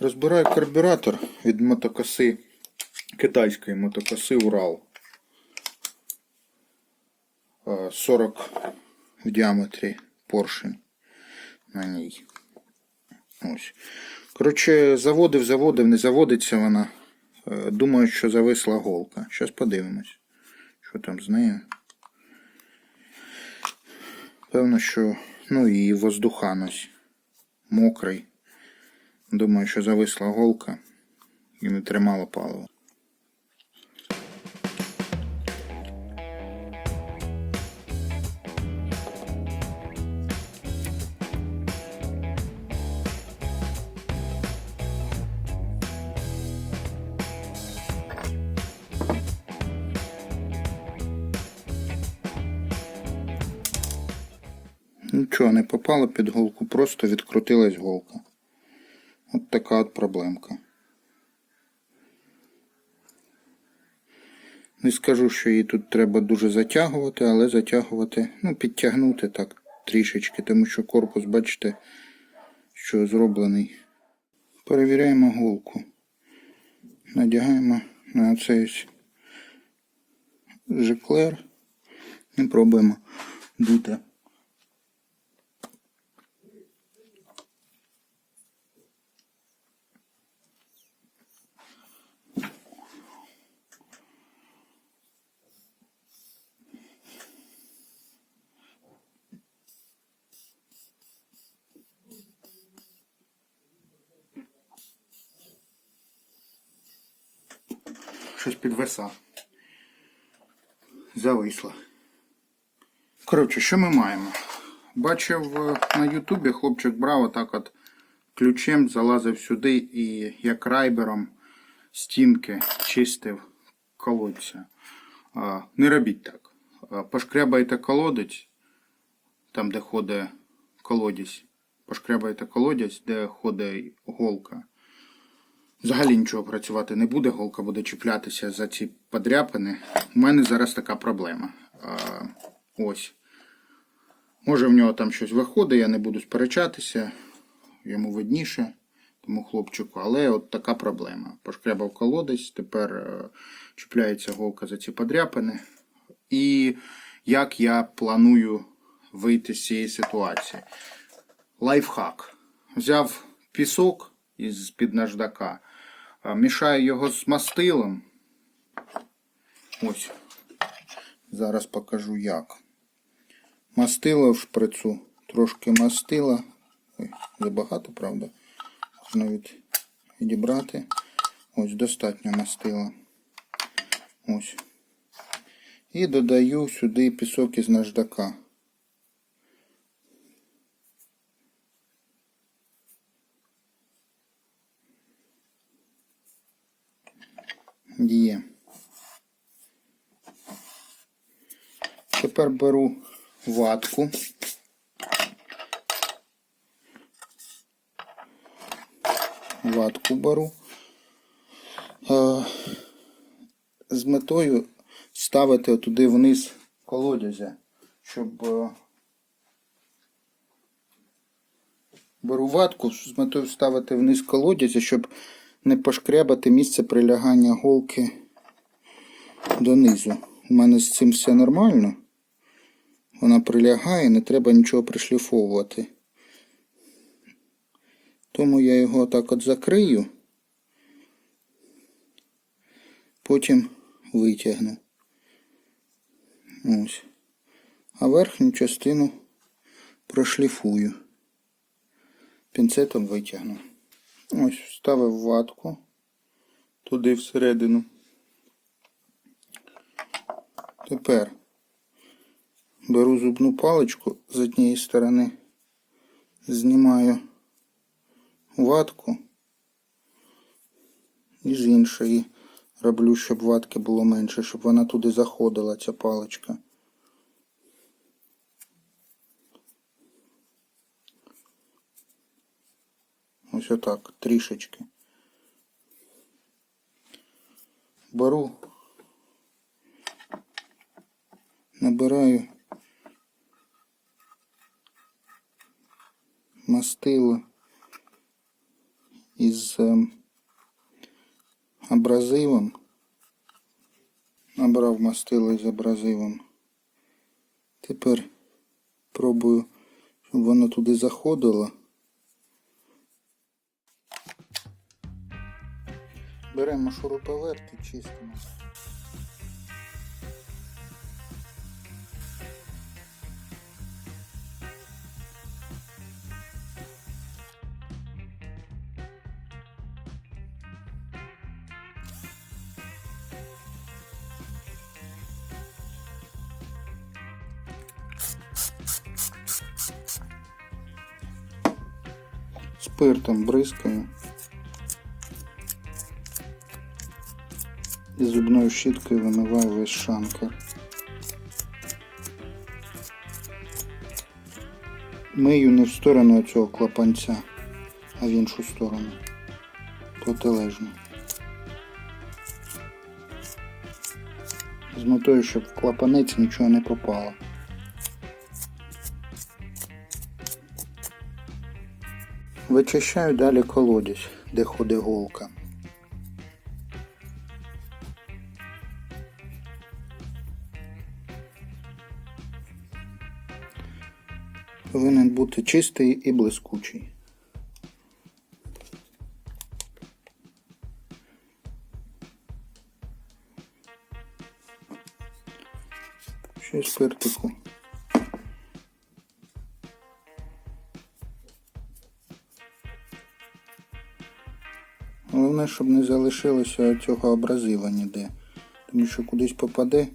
Розбираю карбюратор від мотокоси китайської мотокоси Урал. Е, 40 в діаметрі поршень на ній. Ось. Коротше, заводив, заводив, не заводиться вона. Е, Думаю, що зависла голка. Зараз подивимось, що там з нею. Певно, що ну і воздуханось мокрий. Думаю, що зависла голка і не тримала паливо. Нічого не попало під голку, просто відкрутилась голка. От така от проблемка. Не скажу, що її тут треба дуже затягувати, але затягувати, ну, підтягнути так трішечки, тому що корпус, бачите, що зроблений. Перевіряємо голку. Надягаємо на цей ось жиклер і пробуємо дути. Щось підвиса. Зависло. Коротше, що ми маємо? Бачив е, на Ютубі хлопчик брав отак от ключем, залазив сюди і як райбером стінки чистив колодця. Не робіть так. Пошкрябайте колодець, там де ходить колодязь. Пошкрябайте колодязь, де ходить голка. Взагалі нічого працювати не буде, голка буде чіплятися за ці подряпини. У мене зараз така проблема. А, ось. Може в нього там щось виходить, я не буду сперечатися, йому видніше, тому хлопчику, але от така проблема. Пошкрябав колодець, тепер е, чіпляється голка за ці подряпини. І як я планую вийти з цієї ситуації? Лайфхак. Взяв пісок із під наждака, мішаю його з мастилом. Ось. Зараз покажу як. Мастило в шприцу, трошки мастила. Ой, забагато, правда. Можна від, відібрати. Ось, достатньо мастила. Ось. І додаю сюди пісок із наждака. Є. Тепер беру ватку. Ватку беру. Е, З метою ставити туди вниз колодязя, щоб е, беру ватку з метою ставити вниз колодязя, щоб не пошкрябати місце прилягання голки донизу. У мене з цим все нормально. Вона прилягає, не треба нічого пришліфовувати. Тому я його так от закрию, потім витягну. Ось. А верхню частину прошліфую. Пінцетом витягну. Ось вставив ватку туди всередину. Тепер беру зубну паличку з однієї сторони, знімаю ватку і з іншої роблю, щоб ватки було менше, щоб вона туди заходила, ця паличка. Ось отак, трішечки. Беру, набираю мастило із ем, абразивом. Набрав мастило з абразивом. Тепер пробую, щоб воно туди заходило. Беремо шуруповерт і чистимо. Спиртом бризкаю. І зубною щіткою вимиваю весь шанкар. Мию не в сторону цього клапанця, а в іншу сторону. Протилежно. З метою, щоб в клапанець нічого не попало. Вичищаю далі колодязь, де ходить голка. Повинен бути чистий і блискучий. Ще спиртику. Головне, щоб не залишилося цього абразива ніде. Тому що кудись попаде.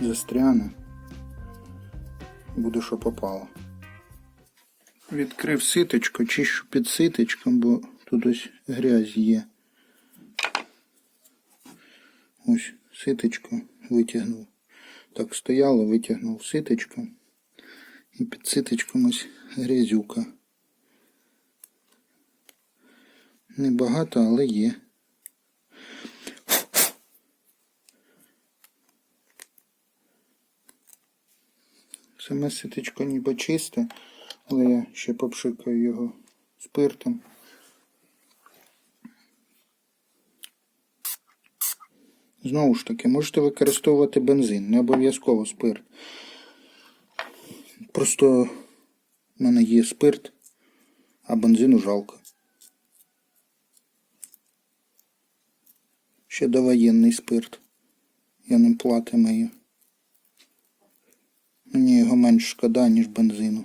Застряне. Буде що попало. Відкрив ситочко, чищу під ситочком, бо тут ось грязь є. Ось ситочко витягнув. Так стояло, витягнув ситочко. Під ситочком грязюка. Небагато, але є. Саме ситочко ніби чисте, але я ще попшикаю його спиртом. Знову ж таки, можете використовувати бензин, не обов'язково спирт. Просто в мене є спирт, а бензину жалко. Ще довоєнний спирт. Я ним платимаю. Мені його менш шкода, ніж бензину.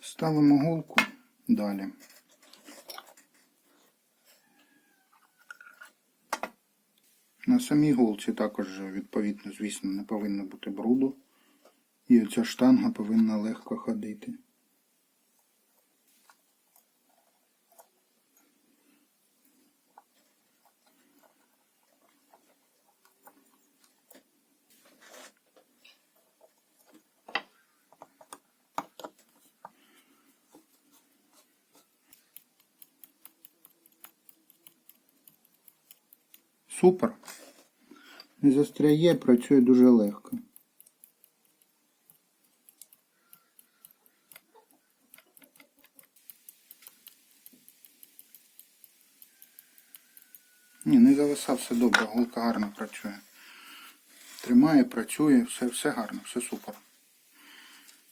Ставимо голку далі. На самій голці також, відповідно, звісно, не повинно бути бруду. І оця штанга повинна легко ходити. Супер. Не застряє, працює дуже легко. Ні, не зависав, все добре, голка гарно працює. Тримає, працює, все, все гарно, все супер.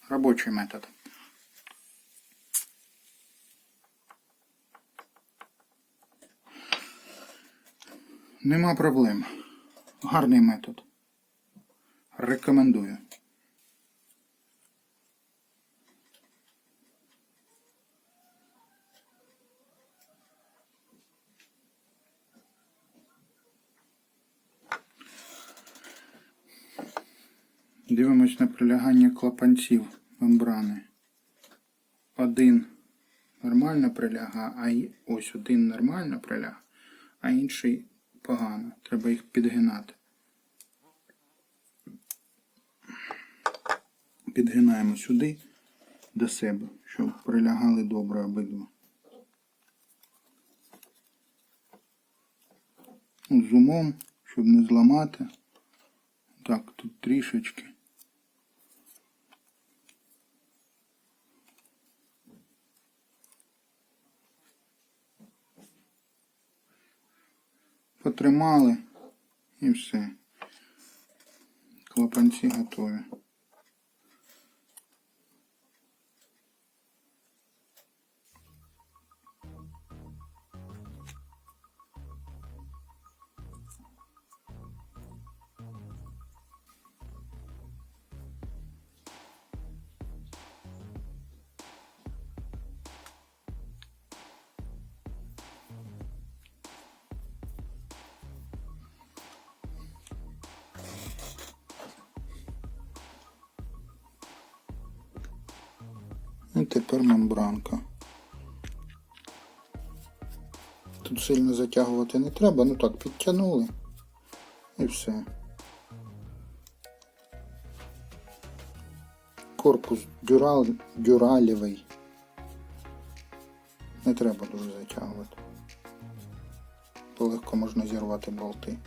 Робочий метод. Нема проблем. Гарний метод. Рекомендую. Дивимось на прилягання клапанців мембрани. Один нормально приляга, а ось один нормально приляг, а інший погано. Треба їх підгинати. Підгинаємо сюди до себе, щоб прилягали добре обидва. З умом, щоб не зламати. Так, тут трішечки. Потримали і все. Клапанці готові. І тепер мембранка. Тут сильно затягувати не треба, ну так, підтягнули. І все. Корпус дюрал, дюралєвий. Не треба дуже затягувати. Бо легко можна зірвати болти.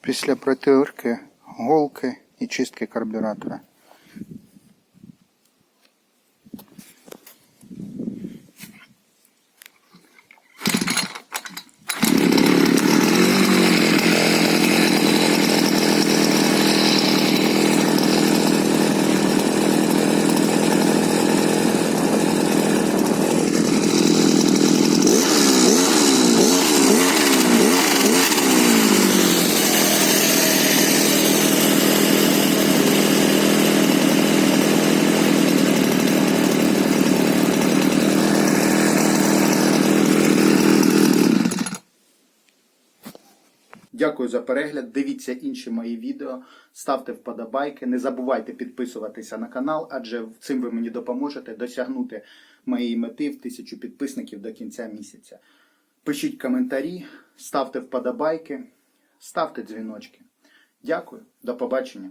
Після протирки голки і чистки карбюратора. Дякую за перегляд. Дивіться інші мої відео, ставте вподобайки. Не забувайте підписуватися на канал, адже цим ви мені допоможете досягнути моєї мети в тисячу підписників до кінця місяця. Пишіть коментарі, ставте вподобайки, ставте дзвіночки. Дякую, до побачення.